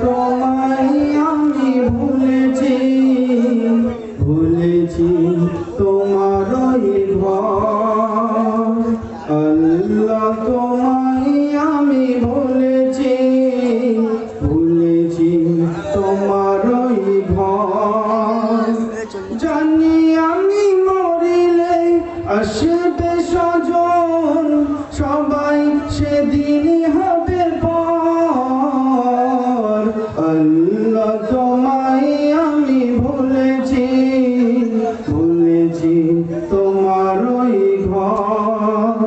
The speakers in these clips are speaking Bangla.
তোমায় আমি ভুলেছি ভুলেছি তোমার আসবে স্বজন সবাই সেদিন হবে পর। আল্লাহ তোমায় আমি ভুলেছি ভুলেছি তোমার ওই ঘর।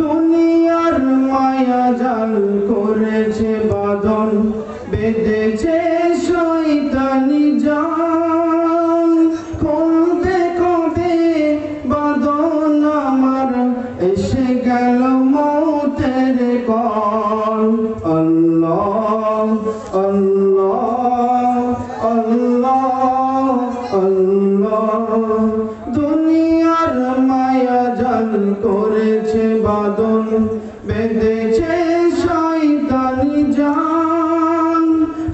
দুনিয়ার মায়া জাল করেছে বাদন বেঁধেছে দুনিয়ার মায়া জাল করেছে বাদন বেঁধেছে শয়তানি জান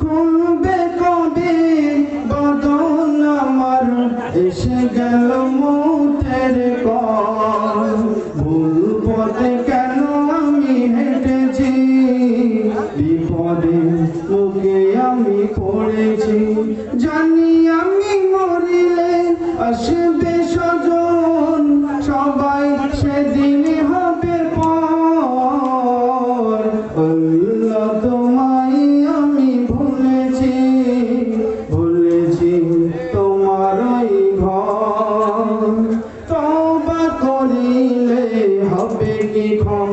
কবে কবে বাদন আমার? এসে গেল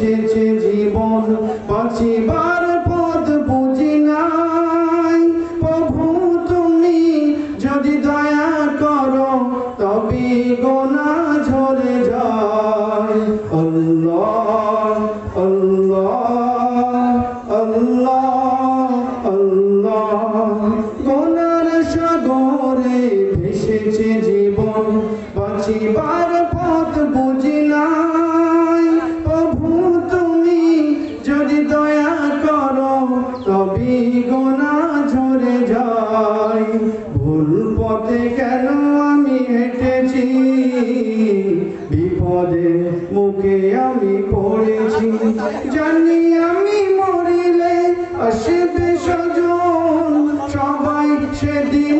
ভেসেছে জীবন, বাঁচিবার বুঝি নাই। প্রভু তুমি যদি দয়া করো তবে গোনা ঝরে সাগরে ভেসেছে জীবন, বাঁচিবার পথ বুঝি ভুল পথে কেন আমি হেঁটেছি? বিপদের মুখে আমি পড়েছি। জানি আমি মরিলে আসবে সজন সবাই সেদিন